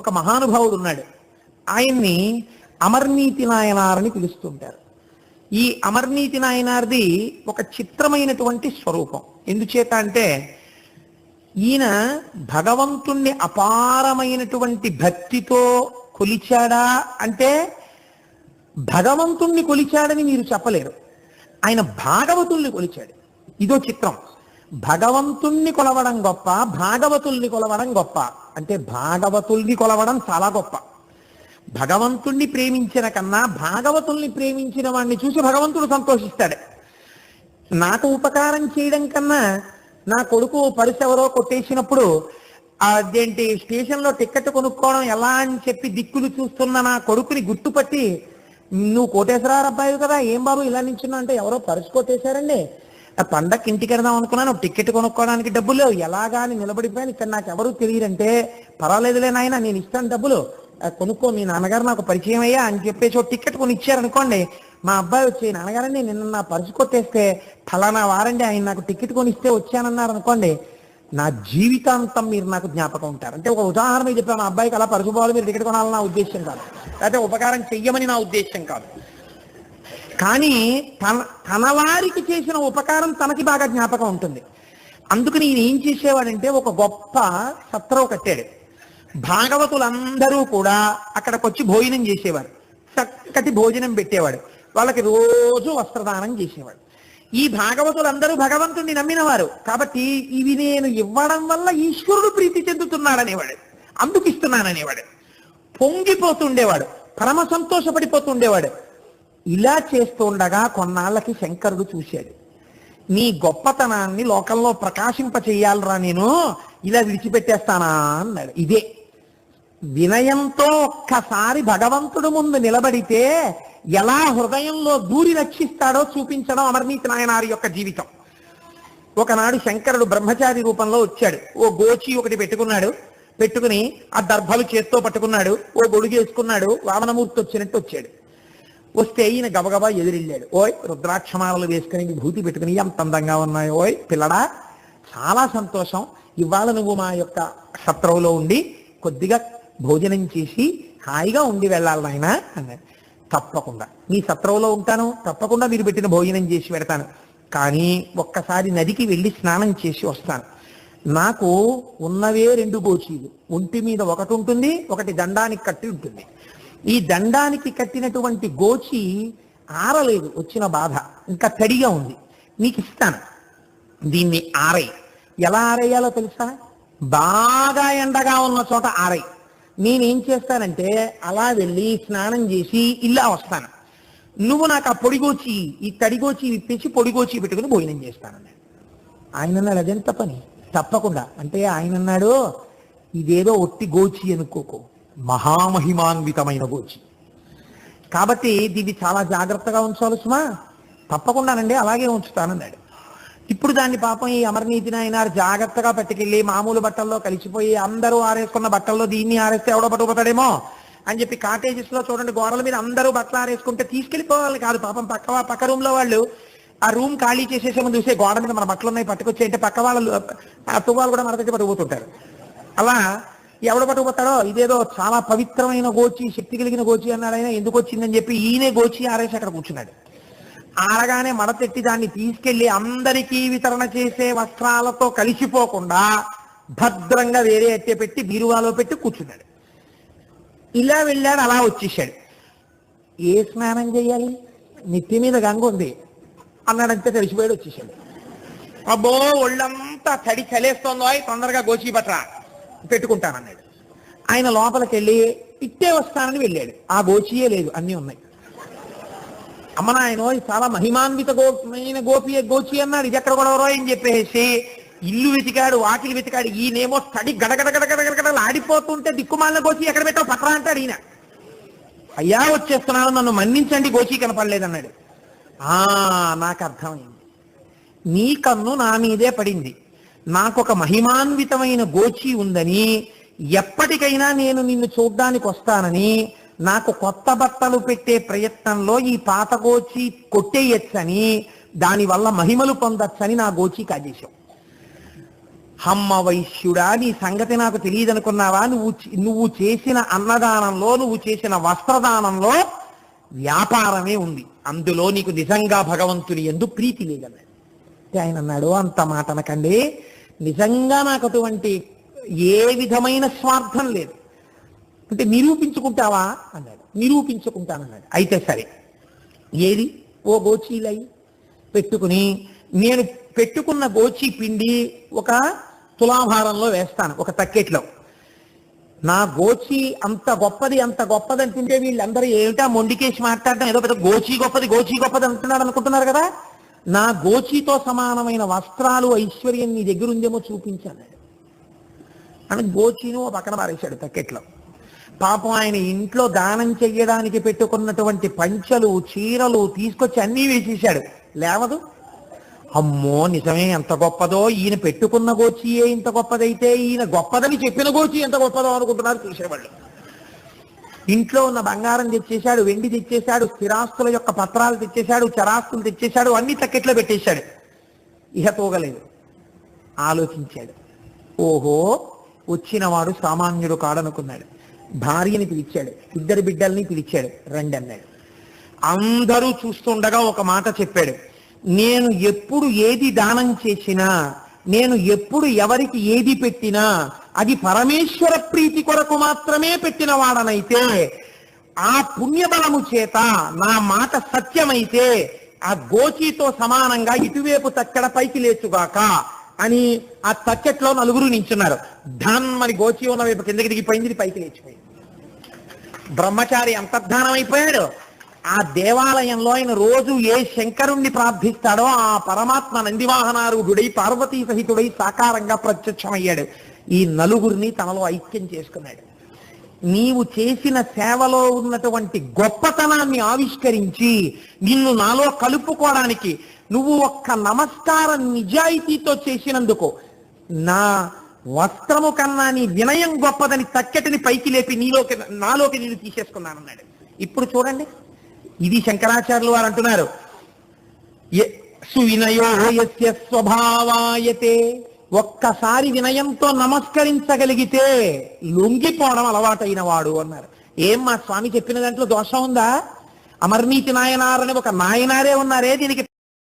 ఒక మహానుభావుడు ఉన్నాడు. ఆయన్ని అమర్నీతి నాయనారని పిలుస్తుంటారు. ఈ అమర్నీతి నాయనార్ది ఒక చిత్రమైనటువంటి స్వరూపం. ఎందుచేత అంటే ఈయన భగవంతుణ్ణి అపారమైనటువంటి భక్తితో కొలిచాడా అంటే భగవంతుణ్ణి కొలిచాడని మీరు చెప్పలేరు. ఆయన భాగవతుల్ని కొలిచాడు. ఇదో చిత్రం. భగవంతుణ్ణి కొలవడం గొప్ప భాగవతుల్ని కొలవడం గొప్ప. అంటే భాగవతుల్ని కొలవడం చాలా గొప్ప. భగవంతుణ్ణి ప్రేమించిన కన్నా భాగవతుల్ని ప్రేమించిన వాడిని చూసి భగవంతుడు సంతోషిస్తాడు. నాకు ఉపకారం చేయడం కన్నా నా కొడుకు పరుసు ఎవరో కొట్టేసినప్పుడు అదేంటి స్టేషన్లో టికెట్ కొనుక్కోవడం ఎలా అని చెప్పి దిక్కులు చూస్తున్న నా కొడుకుని గుర్తుపట్టి నువ్వు కోటేశ్వరరావు అబ్బాయి కదా ఏం బాబు ఇలా నించున్నా అంటే ఎవరో పరుసు కొట్టేశారండి. ఆ పండక్కి ఇంటికి వెళ్దాం అనుకున్నాను టికెట్ కొనుక్కోవడానికి డబ్బులు లేవు. ఎలాగా అని నిలబడిపోయాను. ఇక్కడ నాకు ఎవరు తెలియదంటే పర్వాలేదులే నాయన నేను ఇస్తాను డబ్బులు. కొనుక్కో మీ నాన్నగారు నాకు పరిచయం అయ్యా అని చెప్పేసి ఒక టికెట్ కొని ఇచ్చారనుకోండి మా అబ్బాయి వచ్చి నాన్నగారండి నిన్న నా పరుసు కొట్టేస్తే ఫలానా వారండి ఆయన నాకు టికెట్ కొని ఇస్తే వచ్చానన్నారు అనుకోండి నా జీవితాంతం మీరు నాకు జ్ఞాపకం ఉంటారు. అంటే ఒక ఉదాహరణ చెప్పాను మా అబ్బాయికి అలా పరుసు పోవాలి మీరు టికెట్ కొనాలని నా ఉద్దేశం కాదు. లేకపోతే ఉపకారం చెయ్యమని నా ఉద్దేశం కాదు. కానీ తన తన వారికి చేసిన ఉపకారం తనకి బాగా జ్ఞాపకం ఉంటుంది. అందుకని ఈయన ఏం చేసేవాడంటే ఒక గొప్ప సత్రం కట్టాడు. భాగవతులందరూ కూడా అక్కడికి వచ్చి భోజనం చేసేవారు. చక్కటి భోజనం పెట్టేవాడు. వాళ్ళకి రోజు వస్త్రదానం చేసేవాడు. ఈ భాగవతులందరూ భగవంతుణ్ణి నమ్మినవారు. కాబట్టి ఇవి నేను ఇవ్వడం వల్ల ఈశ్వరుడు ప్రీతి చెందుతున్నాడనేవాడు. అందుకు ఇస్తున్నాననేవాడు పొంగిపోతుండేవాడు. పరమ సంతోషపడిపోతుండేవాడు. ఇలా చేస్తుండగా కొన్నాళ్ళకి శంకరుడు చూశాడు. నీ గొప్పతనాన్ని లోకంలో ప్రకాశింప చెయ్యాలరా నేను ఇలా విడిచిపెట్టేస్తానా అన్నాడు. ఇదే. వినయంతో ఒక్కసారి భగవంతుడు ముందు నిలబడితే ఎలా హృదయంలో దూరి రక్షిస్తాడో చూపించడం అమర్నీతి నాయనారి యొక్క జీవితం. ఒకనాడు శంకరుడు బ్రహ్మచారి రూపంలో వచ్చాడు. ఓ గోచి ఒకటి పెట్టుకున్నాడు. పెట్టుకుని ఆ దర్భలు చేత్తో పట్టుకున్నాడు. ఓ గొడుగు వేసుకున్నాడు. వామనమూర్తి వచ్చినట్టు వచ్చాడు. వస్తే ఈయన గబగబా ఎదురెళ్ళాడు. ఓయ్ రుద్రాక్షమాలలు వేసుకుని విభూతి పెట్టుకుని ఎంత అందంగా ఉన్నాయి. ఓయ్ పిల్లడా చాలా సంతోషం. ఇవాళ నువ్వు మా యొక్క శత్రువులో ఉండి కొద్దిగా భోజనం చేసి హాయిగా ఉండి వెళ్ళాలి నాయన అన్నాడు. తప్పకుండా. మీ సత్రంలో ఉంటాను. తప్పకుండా మీరు పెట్టిన భోజనం చేసి పెడతాను. కానీ ఒక్కసారి నదికి వెళ్ళి స్నానం చేసి వస్తాను. నాకు ఉన్నవే రెండు గోచీలు ఒంటి మీద ఒకటి ఉంటుంది ఒకటి దండానికి కట్టి ఉంటుంది. ఈ దండానికి కట్టినటువంటి గోచి ఆరలేదు వచ్చిన బాధ. ఇంకా తడిగా ఉంది. నీకు ఇస్తాను. దీన్ని ఆరై ఎలా ఆరేయాలో తెలుసా? బాగా ఎండగా ఉన్న చోట ఆరై నేనేం చేస్తానంటే అలా వెళ్ళి స్నానం చేసి ఇలా వస్తాను. నువ్వు నాకు ఆ పొడిగోచి ఈ తడిగోచి ఇప్పించి పొడిగోచి పెట్టుకుని భోజనం చేస్తానన్నాడు ఆయన అన్నాడు అదెంత పని? తప్పకుండా. అంటే ఆయన అన్నాడు ఇదేదో ఒట్టి గోచి అనుకోకు. మహామహిమాన్వితమైన గోచి. కాబట్టి దీన్ని చాలా జాగ్రత్తగా ఉంచాలి సుమా. తప్పకుండానండి అలాగే ఉంచుతానన్నాడు. ఇప్పుడు దాన్ని పాపం ఈ అమర్నీతి నాయనారు జాగ్రత్తగా పట్టుకెళ్ళి మామూలు బట్టల్లో కలిసిపోయి అందరూ ఆరేసుకున్న బట్టల్లో దీన్ని ఆరేస్తే ఎవడో పట్టుకుపోతాడేమో అని చెప్పి కాటేజెస్లో చూడండి గోడల మీద అందరూ బట్టలు ఆరేసుకుంటే తీసుకెళ్ళిపోవాలి కాదు పాపం. పక్క పక్క రూమ్లో వాళ్ళు ఆ రూమ్ ఖాళీ చేసేసే ముందు చూసే గోడ మీద మన బట్టలు ఉన్నాయి పట్టుకొచ్చి అంటే పక్క వాళ్ళు ఆ తువ్వాలు కూడా మన దగ్గర పట్టుకుపోతుంటారు అలా ఎవడు పట్టుకుపోతాడో ఇదేదో చాలా పవిత్రమైన గోచి శక్తి కలిగిన గోచి అన్నాడు ఆయన. ఎందుకు వచ్చిందని చెప్పి ఈయనే గోచి ఆరేసి అక్కడ కూర్చున్నాడు. ఆరగానే మడతెట్టి దాన్ని తీసుకెళ్ళి అందరికీ వితరణ చేసే వస్త్రాలతో కలిసిపోకుండా భద్రంగా వేరే అట్టె పెట్టి బీరువాలో పెట్టి కూర్చున్నాడు. ఇలా వెళ్ళాడు అలా వచ్చేసాడు. ఏ స్నానం చేయాలి? నెత్తి మీద గంగ ఉంది. అన్నాడంతే తెలిసిపోయాడు వచ్చేసాడు. అబ్బో ఒళ్ళంతా తడి చలేస్తోందో. అయ్ తొందరగా గోచి బట్రా పెట్టుకుంటానన్నాడు. ఆయన లోపలికి వెళ్ళి ఇట్టే వస్తానని వెళ్ళాడు. ఆ గోచియే లేదు అన్నీ ఉన్నాయి. అమ్మ నాయన చాలా మహిమాన్విత గోమైన గోపి గోచి అన్నాడు. ఇది ఎక్కడ కూడా అని చెప్పేసి ఇల్లు వెతికాడు వాకిలి వెతికాడు. ఈయనేమో తడి గడగడ గడగడ ఆడిపోతుంటే దిక్కుమాలిన గోచి ఎక్కడ పెట్టావు? పత్రా అంటాడు ఈయన. అయ్యా వచ్చేస్తున్నాను నన్ను మన్నించండి గోచి కనపడలేదన్నాడు. ఆ నాకు అర్థమైంది. నీ కన్ను నా మీదే పడింది. నాకొక మహిమాన్వితమైన గోచి ఉందని ఎప్పటికైనా నేను నిన్ను చూడ్డానికి వస్తానని నాకు కొత్త బట్టలు పెట్టే ప్రయత్నంలో ఈ పాత గోచి కొట్టేయచ్చని దానివల్ల మహిమలు పొందొచ్చని నా గోచి కాజేశం హమ్మ వైశ్యుడా నీ సంగతి నాకు తెలియదనుకున్నావా? నువ్వు నువ్వు చేసిన అన్నదానంలో నువ్వు చేసిన వస్త్రదానంలో వ్యాపారమే ఉంది. అందులో నీకు నిజంగా భగవంతుని ఎందు ప్రీతి లేదన్నాడు ఆయన అన్నాడు అంత మాట అనకండి. నిజంగా నాకు అటువంటి ఏ విధమైన స్వార్థం లేదు. అంటే నిరూపించుకుంటావా? అన్నాడు. నిరూపించుకుంటానన్నాడు. అయితే సరే. ఏది? ఓ గోచీలై పెట్టుకుని నేను పెట్టుకున్న గోచి పిండి ఒక తులాభారంలో వేస్తాను ఒక తక్కెట్లో. నా గోచి అంత గొప్పది అంత గొప్పది అంటుంటే వీళ్ళందరూ ఏమిటా మొండికేసి మాట్లాడడం ఏదో పెద్ద గోచి గొప్పది గోచి గొప్పది అంటున్నాడు అనుకుంటున్నారు కదా? నా గోచితో సమానమైన వస్త్రాలు ఐశ్వర్యం నీ దగ్గర ఉందేమో చూపించాను. అని గోచిను ఓ పక్కన పారేశాడు తక్కెట్లో. పాపం ఆయన ఇంట్లో దానం చెయ్యడానికి పెట్టుకున్నటువంటి పంచలు చీరలు తీసుకొచ్చి అన్నీ వేసేశాడు. లేవదు? అమ్మో నిజమే ఎంత గొప్పదో ఈయన పెట్టుకున్న గోచియే ఇంత గొప్పదైతే ఈయన గొప్పదని చెప్పిన గోచి ఎంత గొప్పదో అనుకుంటున్నారు చూసేవాళ్ళు. ఇంట్లో ఉన్న బంగారం తెచ్చేశాడు వెండి తెచ్చేశాడు స్థిరాస్తుల యొక్క పత్రాలు తెచ్చేశాడు చరాస్తులు తెచ్చేశాడు అన్ని తక్కెట్లో పెట్టేశాడు. ఇహ తోగలేదు ఆలోచించాడు. ఓహో వచ్చినవాడు సామాన్యుడు కాడనుకున్నాడు. భార్యని పిలిచాడు ఇద్దరు బిడ్డల్ని పిలిచాడు రండి అన్నాడు. అందరూ చూస్తుండగా ఒక మాట చెప్పాడు. నేను ఎప్పుడు ఏది దానం చేసినా నేను ఎప్పుడు ఎవరికి ఏది పెట్టినా అది పరమేశ్వర ప్రీతి కొరకు మాత్రమే పెట్టిన వాడనైతే ఆ పుణ్యబలము చేత నా మాట సత్యమైతే ఆ గోచితో సమానంగా ఇటువైపు తక్కడ పైకి లేచుగాక అని ఆ తక్కెట్లో నలుగురు నించున్నారు. ధన్ మరి గోచి ఉన్న వైపు కిందకి దిగిపోయింది పైకి లేచిపోయింది. బ్రహ్మచారి అంతర్ధానం అయిపోయాడు. ఆ దేవాలయంలో ఆయన రోజు ఏ శంకరుణ్ణి ప్రార్థిస్తాడో ఆ పరమాత్మ నందివాహనారూఢుడై పార్వతీ సహితుడై సాకారంగా ప్రత్యక్షమయ్యాడు. ఈ నలుగురిని తనలో ఐక్యం చేసుకున్నాడు. నీవు చేసిన సేవలో ఉన్నటువంటి గొప్పతనాన్ని ఆవిష్కరించి నిన్ను నాలో కలుపుకోవడానికి నువ్వు ఒక్క నమస్కారం నిజాయితీతో చేసినందుకు నా వస్త్రము కన్నా నీ వినయం గొప్పదని తక్కెటిని పైకి లేపి నీలోకి నాలోకి నేను తీసేసుకున్నానన్నాడు. ఇప్పుడు చూడండి. ఇది శంకరాచార్యులు వారు అంటున్నారు. సువినయో స్వభావాయతే ఒక్కసారి వినయంతో నమస్కరించగలిగితే లొంగిపోవడం అలవాటైన వాడు అన్నారు. ఏం మా స్వామి చెప్పిన దాంట్లో దోషం ఉందా? అమర్నీతి నాయనారని ఒక నాయనారే ఉన్నారే దీనికి